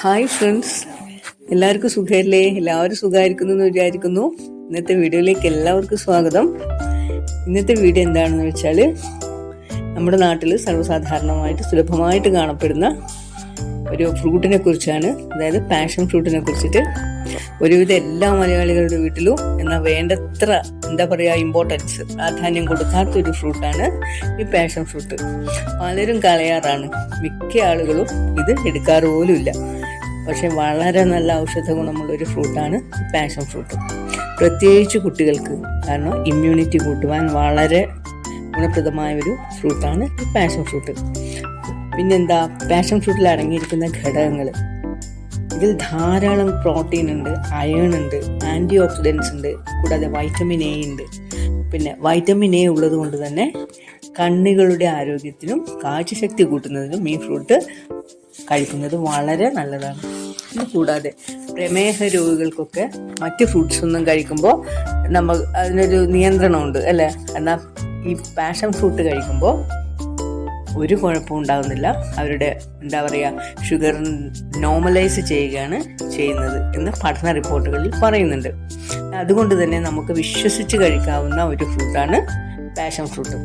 Hi friends എല്ലാവർക്കും സുഖമല്ലേ എല്ലാവരും സുഖമായിരിക്കുന്നു എന്ന് വിചാരിക്കുന്നു. ഇന്നത്തെ വീഡിയോയിലേക്ക് എല്ലാവർക്കും സ്വാഗതം. ഇന്നത്തെ വീഡിയോ എന്താണെന്ന് വെച്ചാൽ നമ്മുടെ നാട്ടിൽ സർവസാധാരണമായിട്ട് സുലഭമായിട്ട് കാണപ്പെടുന്ന ഒരു ഫ്രൂട്ടിനെ കുറിച്ചാണ്. അതായത് പാഷൻ ഫ്രൂട്ടിനെ കുറിച്ചിട്ട്. ഒരുവിധം എല്ലാ മലയാളികളുടെ വീട്ടിലും എന്നാൽ വേണ്ടത്ര എന്താ പറയാ ഇമ്പോർട്ടൻസ് പ്രാധാന്യം കൊടുക്കാത്ത ഒരു ഫ്രൂട്ടാണ് ഈ പാഷൻ ഫ്രൂട്ട്. പലരും കളയാറാണ്. മിക്ക ആളുകളും ഇത് എടുക്കാറ് പോലുമില്ല. പക്ഷെ വളരെ നല്ല ഔഷധ ഗുണമുള്ള ഒരു ഫ്രൂട്ടാണ് പാഷൻ ഫ്രൂട്ട്. പ്രത്യേകിച്ച് കുട്ടികൾക്ക് കാരണം ഇമ്മ്യൂണിറ്റി കൂട്ടുവാൻ വളരെ ഗുണപ്രദമായ ഒരു ഫ്രൂട്ടാണ് പാഷൻ ഫ്രൂട്ട്. പിന്നെന്താ പാഷൻ ഫ്രൂട്ടിൽ അടങ്ങിയിരിക്കുന്ന ഘടകങ്ങൾ ഇതിൽ ധാരാളം പ്രോട്ടീൻ ഉണ്ട് അയൺ ഉണ്ട് ആന്റി ഓക്സിഡൻസ് ഉണ്ട് കൂടാതെ വൈറ്റമിൻ എ ഉണ്ട്. പിന്നെ വൈറ്റമിൻ എ ഉള്ളത് കൊണ്ട് തന്നെ കണ്ണുകളുടെ ആരോഗ്യത്തിനും കാഴ്ചശക്തി കൂട്ടുന്നതിനും ഈ ഫ്രൂട്ട് കഴിക്കുന്നത് വളരെ നല്ലതാണ്. ഇത് കൂടാതെ പ്രമേഹ രോഗികൾക്കൊക്കെ മറ്റ് ഫ്രൂട്ട്സ് ഒന്നും കഴിക്കുമ്പോൾ നമ്മൾ അതിനൊരു നിയന്ത്രണമുണ്ട് അല്ലേ? എന്നാൽ ഈ പാഷൻ ഫ്രൂട്ട് കഴിക്കുമ്പോൾ ഒരു കുഴപ്പവും ഉണ്ടാകുന്നില്ല അവരുടെ എന്താ പറയുക ഷുഗർ നോർമലൈസ് ചെയ്യുകയാണ് ചെയ്യുന്നത് എന്ന് പഠന റിപ്പോർട്ടുകളിൽ പറയുന്നുണ്ട്. അതുകൊണ്ട് തന്നെ നമുക്ക് വിശ്വസിച്ച് കഴിക്കാവുന്ന ഒരു ഫ്രൂട്ടാണ് പാഷൻ ഫ്രൂട്ട്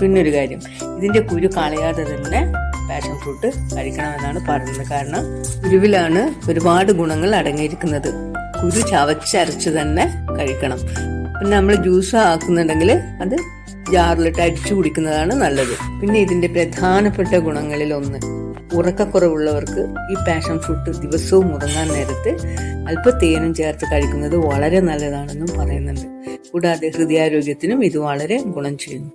പിന്നൊരു കാര്യം ഇതിന്റെ കുരു കളയാതെ തന്നെ പാഷൻ ഫ്രൂട്ട് കഴിക്കണമെന്നാണ് പറയുന്നത്. കാരണം കുരുവിലാണ് ഒരുപാട് ഗുണങ്ങൾ അടങ്ങിയിരിക്കുന്നത്. കുരു ചവച്ചരച്ച് തന്നെ കഴിക്കണം. പിന്നെ നമ്മൾ ജ്യൂസ് ആക്കുന്നുണ്ടെങ്കിൽ അത് ജാറിലിട്ട് അടിച്ചു കുടിക്കുന്നതാണ് നല്ലത്. പിന്നെ ഇതിന്റെ പ്രധാനപ്പെട്ട ഗുണങ്ങളിൽ ഒന്ന് ഉറക്കക്കുറവുള്ളവർക്ക് ഈ പാഷൻ ഫ്രൂട്ട് ദിവസവും ഉറങ്ങാൻ നേരത്ത് അല്പ തേനും ചേർത്ത് കഴിക്കുന്നത് വളരെ നല്ലതാണെന്നും പറയുന്നുണ്ട്. കൂടാതെ ഹൃദയാരോഗ്യത്തിനും ഇത് വളരെ ഗുണം ചെയ്യുന്നു.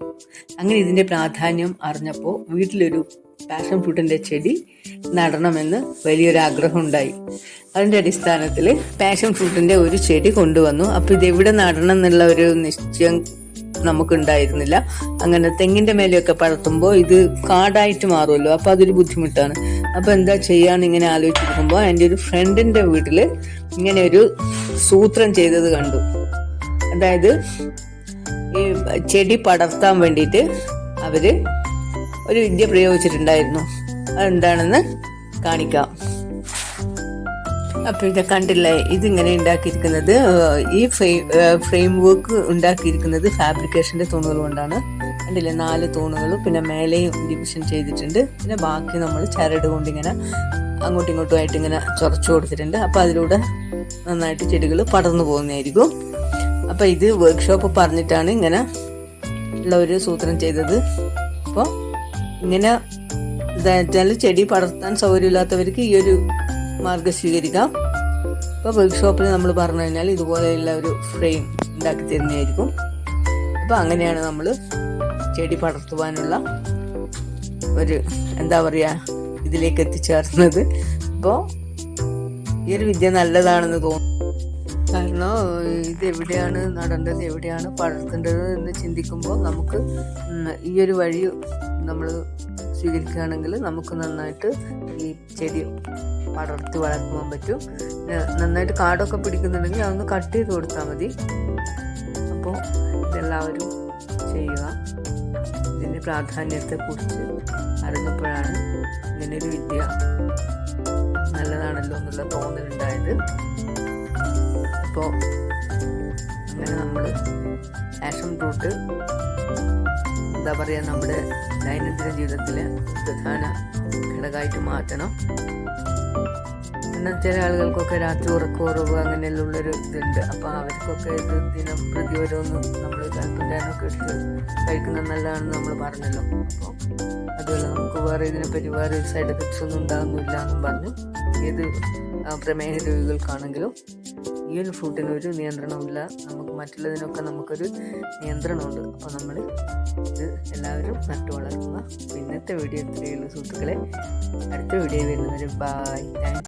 അങ്ങനെ ഇതിന്റെ പ്രാധാന്യം അറിഞ്ഞപ്പോൾ വീട്ടിലൊരു പാഷൻ ഫ്രൂട്ടിന്റെ ചെടി നടണമെന്ന് വലിയൊരു ആഗ്രഹം ഉണ്ടായി അതിന്റെ അടിസ്ഥാനത്തിൽ പാഷൻ ഫ്രൂട്ടിന്റെ ഒരു ചെടി കൊണ്ടുവന്നു. അപ്പൊ ഇത് എവിടെ നടണം എന്നുള്ള ഒരു നിശ്ചയം നമുക്കുണ്ടായിരുന്നില്ല. അങ്ങനെ തെങ്ങിന്റെ മേലെയൊക്കെ പടർത്തുമ്പോൾ ഇത് കാടായിട്ട് മാറുമല്ലോ. അപ്പോൾ അതൊരു ബുദ്ധിമുട്ടാണ്. അപ്പോൾ എന്താ ചെയ്യാന്ന് ഇങ്ങനെ ആലോചിച്ചിരിക്കുമ്പോൾ എന്റെ ഒരു ഫ്രണ്ടിന്റെ വീട്ടിൽ ഇങ്ങനെ ഒരു സൂത്രം ചെയ്തത് കണ്ടു. അതായത് ഈ ചെടി പടർത്താൻ വേണ്ടിയിട്ട് അവർ ഒരു വിദ്യ പ്രയോഗിച്ചിട്ടുണ്ടായിരുന്നു. അതെന്താണെന്ന് കാണിക്കാം. അപ്പോൾ ഇത് കണ്ടില്ലേ? ഇതിങ്ങനെ ഉണ്ടാക്കിയിരിക്കുന്നത് ഈ ഫ്രെയിം വർക്ക് ഉണ്ടാക്കിയിരിക്കുന്നത് ഫാബ്രിക്കേഷന്റെ തൂണുകൾ കൊണ്ടാണ്. കണ്ടില്ലേ? നാല് തൂണുകളും പിന്നെ മേലെയും ഡിവിഷൻ ചെയ്തിട്ടുണ്ട്. പിന്നെ ബാക്കി നമ്മൾ ചരട് കൊണ്ട് ഇങ്ങനെ അങ്ങോട്ടും ഇങ്ങോട്ടും ആയിട്ട് ഇങ്ങനെ ചുറച്ചു കൊടുത്തിട്ടുണ്ട്. അപ്പോൾ അതിലൂടെ നന്നായിട്ട് ചെടികൾ പടർന്നു പോകുന്നതായിരിക്കും. അപ്പോൾ ഇത് വർക്ക്ഷോപ്പ് പറഞ്ഞിട്ടാണ് ഇങ്ങനെ ഉള്ള ഒരു സൂത്രം ചെയ്തത്. അപ്പോൾ ഇങ്ങനെ ചെടി പടർത്താൻ സൗകര്യമില്ലാത്തവർക്ക് ഈ ഒരു മാർഗം സ്വീകരിക്കാം ഇപ്പോൾ വർക്ക്ഷോപ്പിൽ നമ്മൾ പറഞ്ഞു കഴിഞ്ഞാൽ ഇതുപോലെയുള്ള ഒരു ഫ്രെയിം ഉണ്ടാക്കി തരുന്നതായിരിക്കും. അപ്പോൾ അങ്ങനെയാണ് നമ്മൾ ചെടി പടർത്തുവാനുള്ള ഒരു എന്താ പറയുക ഇതിലേക്ക് എത്തിച്ചേർന്നത്. അപ്പോൾ ഈ ഒരു വിദ്യ നല്ലതാണെന്ന് തോന്നുന്നു. കാരണം ഇത് എവിടെയാണ് നടേണ്ടത് എവിടെയാണ് പടർത്തേണ്ടത് എന്ന് ചിന്തിക്കുമ്പോൾ നമുക്ക് ഈ ഒരു വഴി നമ്മൾ സ്വീകരിക്കുകയാണെങ്കിൽ നമുക്ക് നന്നായിട്ട് ഈ ചെടി പടർത്തി വളർത്തുവാൻ പറ്റും. നന്നായിട്ട് കാടൊക്കെ പിടിക്കുന്നുണ്ടെങ്കിൽ അതൊന്ന് കട്ട് ചെയ്ത് കൊടുത്താൽ മതി. അപ്പോൾ ഇതെല്ലാവരും ചെയ്യുക. ഇതിന്റെ പ്രാധാന്യത്തെക്കുറിച്ച് അറിഞ്ഞപ്പോഴാണ് ഇങ്ങനൊരു വിദ്യ നല്ലതാണല്ലോ എന്നുള്ള തോന്നലുണ്ടായത്. അപ്പോൾ അങ്ങനെ നമ്മൾ പാഷൻ ഫ്രൂട്ട് എന്താ പറയുക നമ്മുടെ ദൈനംദിന ജീവിതത്തിലെ പ്രധാന ഘടകമായിട്ട് മാറ്റണം. എന്നാൽ ചില ആളുകൾക്കൊക്കെ രാത്രി ഉറക്കക്കുറവ് അങ്ങനെയുള്ളൊരു ഇതുണ്ട്. അപ്പോൾ അവർക്കൊക്കെ ഇത് ദിനം പ്രതി ഓരോന്ന് നമ്മൾ കൽപ്പുണ്ടാനൊക്കെ എടുത്ത് കഴിക്കുന്നത് നല്ലതാണെന്ന് നമ്മൾ പറഞ്ഞല്ലോ. അപ്പോൾ അതുപോലെ നമുക്ക് വേറെ ഇതിനെപ്പറ്റി വേറെ സൈഡ് എഫക്ട്സ് ഒന്നും ഉണ്ടാകുന്നില്ല എന്നും പറഞ്ഞു ഏത് പ്രമേഹ രോഗികൾക്കാണെങ്കിലും ഈ ഒരു ഫ്രൂട്ടിന് ഒരു നിയന്ത്രണമില്ല നമുക്ക് മറ്റുള്ളതിനൊക്കെ നമുക്കൊരു നിയന്ത്രണമുണ്ട്. അപ്പോൾ നമ്മൾ ഇത് എല്ലാവരും നട്ടു വളർത്തുക. ഇന്നത്തെ വീഡിയോ ഇത്രയുള്ള സുഹൃത്തുക്കളെ. അടുത്ത വീഡിയോ വരുന്നവർ ബായ് താങ്ക്